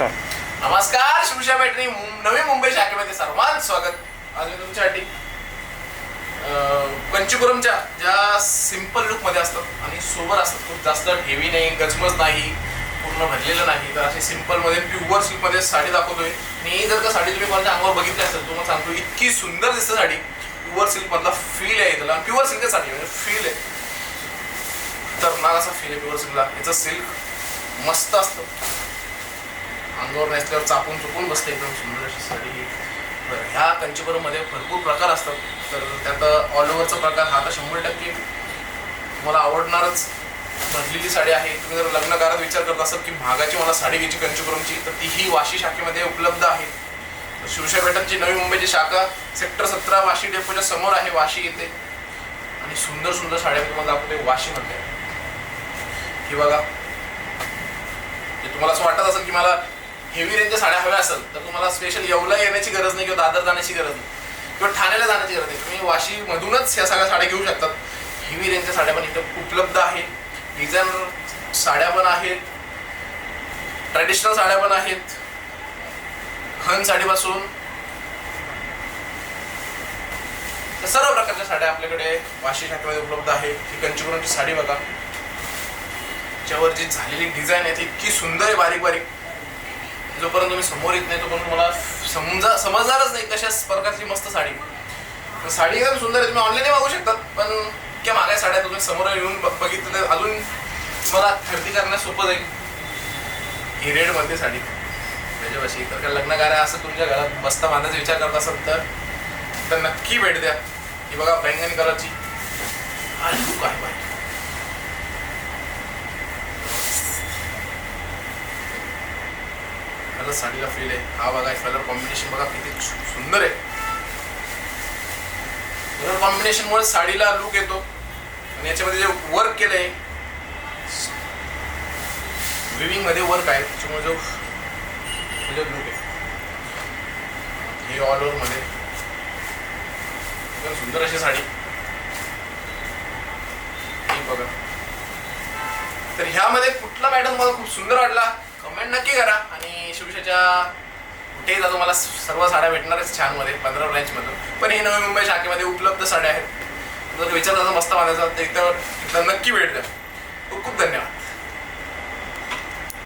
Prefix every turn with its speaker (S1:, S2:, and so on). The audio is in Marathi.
S1: नमस्कार.
S2: नमस्कार शिवशा बॅटरी नवी मुंबई शाखेमध्ये सर्वांत स्वागत. आज मी तुमच्यासाठी कंचीपुरमच्या ज्या सिंपल लुकमध्ये असतात आणि सोबर असतात खूप जास्त हेवी नाही गजमज नाही पूर्ण भरलेलं नाही तर अशी सिम्पलमध्ये प्युअर सिल्कमध्ये साडी दाखवतोय. आणि जर का साडी तुम्ही कोणत्या अंगावर बघितली असेल तुम्हाला सांगतो इतकी सुंदर दिसते साडी. प्युअर सिल्कमधला फील आहे त्याला. प्युअर सिल्क साडी म्हणजे फील आहे. तर ना असा फील आहे प्युअर सिल्कला याचं सिल्क मस्त असतं. अंगावर नेसल्यावर चापून चुकून बसते एकदम सुंदर अशी साडी बरं ह्या कंचीपुरममध्ये भरपूर प्रकार असतात. तर त्यात ऑल ओव्हरचा प्रकार हा तर शंभर टक्के तुम्हाला आवडणारच भरलेली साडी आहे. तुम्ही जर लग्नकारात विचार करत असाल की महागाची मला साडी घ्यायची कंचीपुरमची तर ती ही वाशी शाखेमध्ये उपलब्ध आहे. शिवशाही पेठणची नवी मुंबईची शाखा सेक्टर सतरा वाशी डेपोच्या समोर आहे वाशी येथे आणि सुंदर सुंदर साड्या मी तुम्हाला दाखवते वाशीमध्ये. हे बघा. तुम्हाला असं वाटत असेल की मला हेवी रेंजच्या साड्या हव्या असेल तर तुम्हाला स्पेशल येवला येण्याची गरज नाही किंवा दादर जाण्याची गरज नाही. किंवा ठाण्याला जाण्याची गरज नाही. तुम्ही वाशीमधूनच ह्या सगळ्या साड्या घेऊ शकतात. हेवी रेंजच्या साड्या पण इथं उपलब्ध आहेत. डिझाईन साड्या पण आहेत. ट्रॅडिशनल साड्या पण आहेत. खन साडीपासून. तर सर्व प्रकारच्या साड्या आपल्याकडे वाशी शाखेमध्ये उपलब्ध आहे ही कंचीपुरमची साडी बघा. त्याच्यावर जी झालेली डिझाईन आहे ती इतकी सुंदर आहे बारीक बारीक जोपर्यंत तुम्ही समोर येत नाही तोपर्यंत मला समजा समजणारच नाही कशा प्रकारची मस्त साडी. तर साडी एकदम सुंदर आहे. तुम्ही ऑनलाईनही मागू शकतात पण इतक्या महागाय साड्या तुम्ही समोर येऊन बघितलं अजून तुम्हाला खरेदी करण्यास सोपं जाईल. ही रेडमध्ये साडी. त्याच्यापाशी तर काय लग्न आहे असं तुमच्या घरात मस्त बांधायचा विचार करत असाल तर तर नक्की भेट द्या. ही बघा बैंगनी कलरची. आणि लुक आहे कलर साडीला फील आहे. हा बघा कलर कॉम्बिनेशन बघा किती सुंदर आहे. कलर कॉम्बिनेशन मुळे साडीला लुक येतो. आणि याच्यामध्ये जे वर्क केलंय विविंगमध्ये वर्क आहे. त्याच्यामुळे जो म्हणजे लुक आहे. हे ऑल ओव्हरमध्ये. एकदम सुंदर अशी साडी. बघा. तर ह्यामध्ये कुठला पॅटर्न मला खूप सुंदर वाटला? कमेंट नक्की करा. आणि शिवशाच्या कुठेही जा तुम्हाला सर्व साड्या भेटणारच छानमध्ये पंधरा रेंजमधून पण हे नवी मुंबई शाखेमध्ये उपलब्ध साड्या आहेत. जर विचार मस्त मानायचा तर एकदा एकदा नक्की भेट द्या. खूप खूप धन्यवाद.